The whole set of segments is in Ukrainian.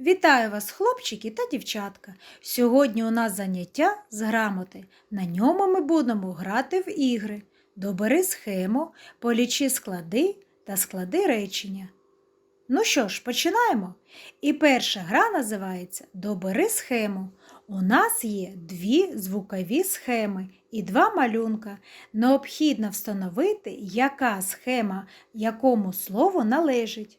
Вітаю вас, хлопчики та дівчатка. Сьогодні у нас заняття з грамоти. На ньому ми будемо грати в ігри. Добери схему, полічи склади та склади речення. Ну що ж, починаємо. І перша гра називається Добери схему. У нас є дві звукові схеми і два малюнка. Необхідно встановити, яка схема якому слову належить.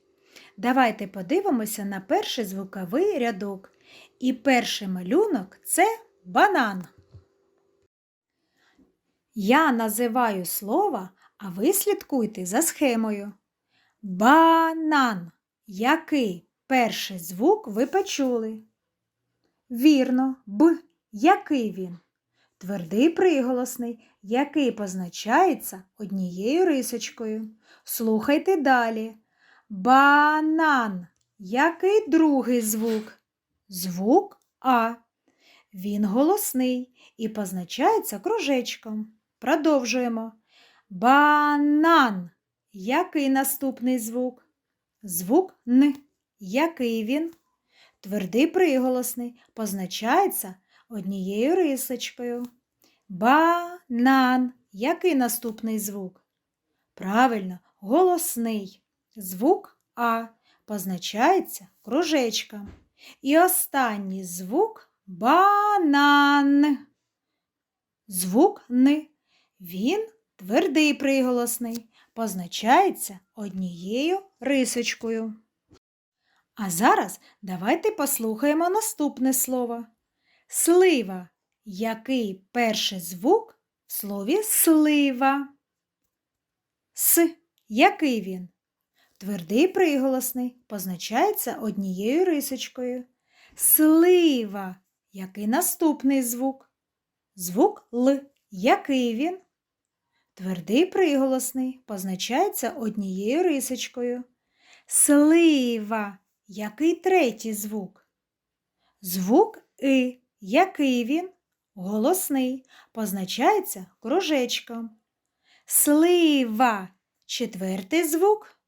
Давайте подивимося на перший звуковий рядок. І перший малюнок це банан. Я називаю слово, а ви слідкуйте за схемою. Банан. Який перший звук ви почули? Вірно, Б. Який він? Твердий приголосний, який позначається однією рисочкою. Слухайте далі. Банан. Який другий звук? Звук А. Він голосний і позначається кружечком. Продовжуємо. Банан. Який наступний звук? Звук Н. Який він? Твердий приголосний позначається однією рисочкою. Банан. Який наступний звук? Правильно, голосний. Звук А позначається кружечком. І останній звук банан. Звук Н. Він твердий приголосний, позначається однією рисочкою. А зараз давайте послухаємо наступне слово. Слива. Який перший звук в слові слива? С. Який він? Твердий приголосний позначається однією рисочкою. Слива. Який наступний звук? Звук Л. Який він? Твердий приголосний позначається однією рисочкою. Слива. Який третій звук? Звук И. Який він? Голосний. Позначається кружечком. Слива. Четвертий звук.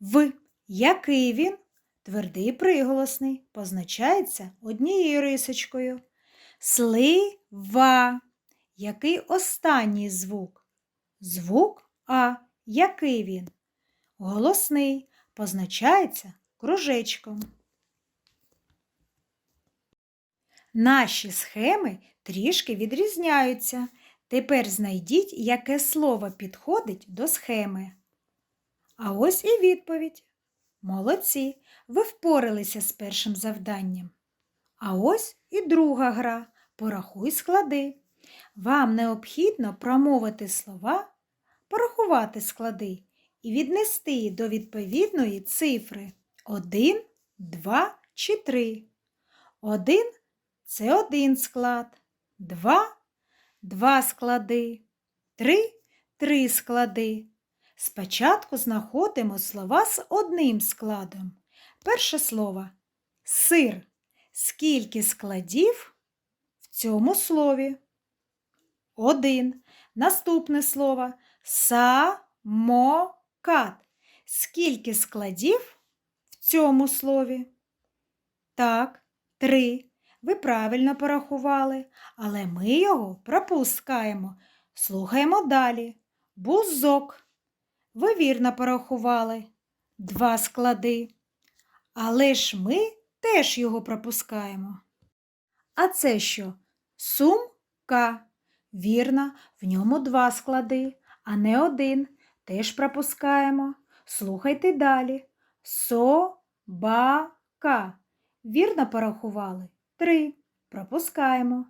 В. Який він? Твердий приголосний. Позначається однією рисочкою. Слива. Який останній звук? Звук А. Який він? Голосний. Позначається кружечком. Наші схеми трішки відрізняються. Тепер знайдіть, яке слово підходить до схеми. А ось і відповідь. Молодці, ви впоралися з першим завданням. А ось і друга гра. Порахуй склади. Вам необхідно промовити слова, порахувати склади і віднести до відповідної цифри 1, 2 чи 3. 1 – це один склад, 2 – два склади, 3 – три склади. Спочатку знаходимо слова з одним складом. Перше слово сир. Скільки складів в цьому слові? Один. Наступне слово самокат. Скільки складів в цьому слові? Так, три. Ви правильно порахували, але ми його пропускаємо. Слухаємо далі. Бузок. Ви вірно порахували. Два склади. Але ж ми теж його пропускаємо. А це що? Сумка. Вірно, в ньому два склади, а не один. Теж пропускаємо. Слухайте далі. Собака. Вірно порахували? Три. Пропускаємо.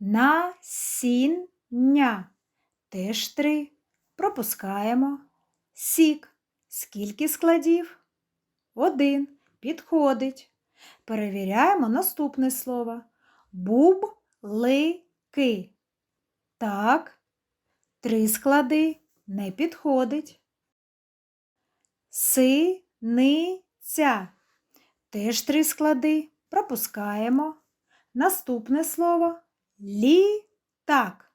Насіння. Теж три. Пропускаємо. Сік. Скільки складів? Один. Підходить. Перевіряємо наступне слово. Бублики. Так. Три склади не підходить. Синиця. Теж три склади. Пропускаємо. Наступне слово літак.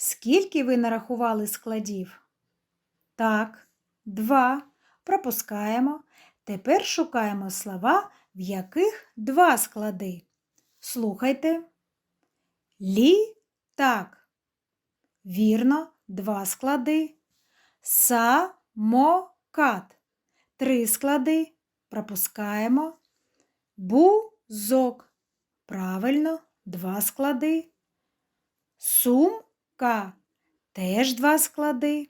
Скільки ви нарахували складів? Так, два. Пропускаємо. Тепер шукаємо слова, в яких два склади. Слухайте. Літак. Вірно, два склади. Самокат. Три склади. Пропускаємо. Бузок. Правильно, два склади. Сумка. Теж два склади.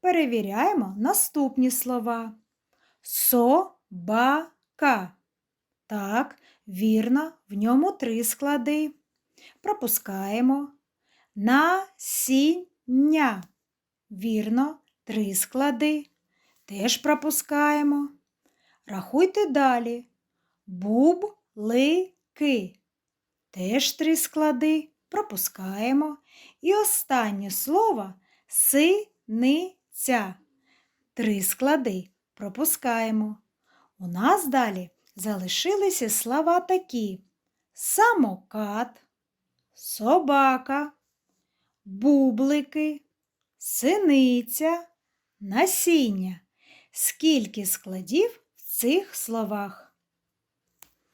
Перевіряємо наступні слова. Собака. Так, вірно, в ньому три склади. Пропускаємо. Насіння. Вірно, три склади. Теж пропускаємо. Рахуйте далі. Бублики. Теж три склади. Пропускаємо. І останнє слово синиця. Три склади. Пропускаємо. У нас далі залишилися слова такі: самокат, собака, бублики, синиця, насіння. Скільки складів в цих словах?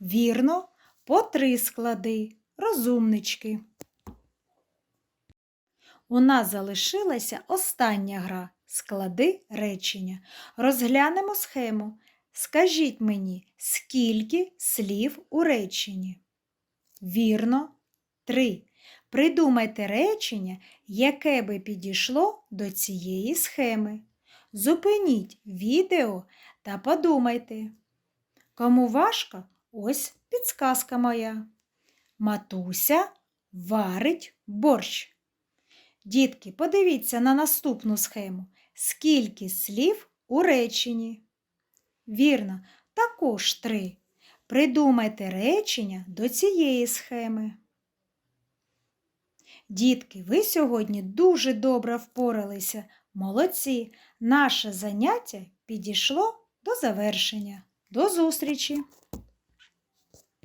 Вірно, по три склади. Розумнички. У нас залишилася остання гра склади речення. Розглянемо схему. Скажіть мені, скільки слів у реченні? Вірно, три. Придумайте речення, яке би підійшло до цієї схеми. Зупиніть відео та подумайте. Кому важко, ось підсказка моя. Матуся варить борщ. Дітки, подивіться на наступну схему. Скільки слів у реченні? Вірно, також три. Придумайте речення до цієї схеми. Дітки, ви сьогодні дуже добре впоралися. Молодці! Наше заняття підійшло до завершення. До зустрічі!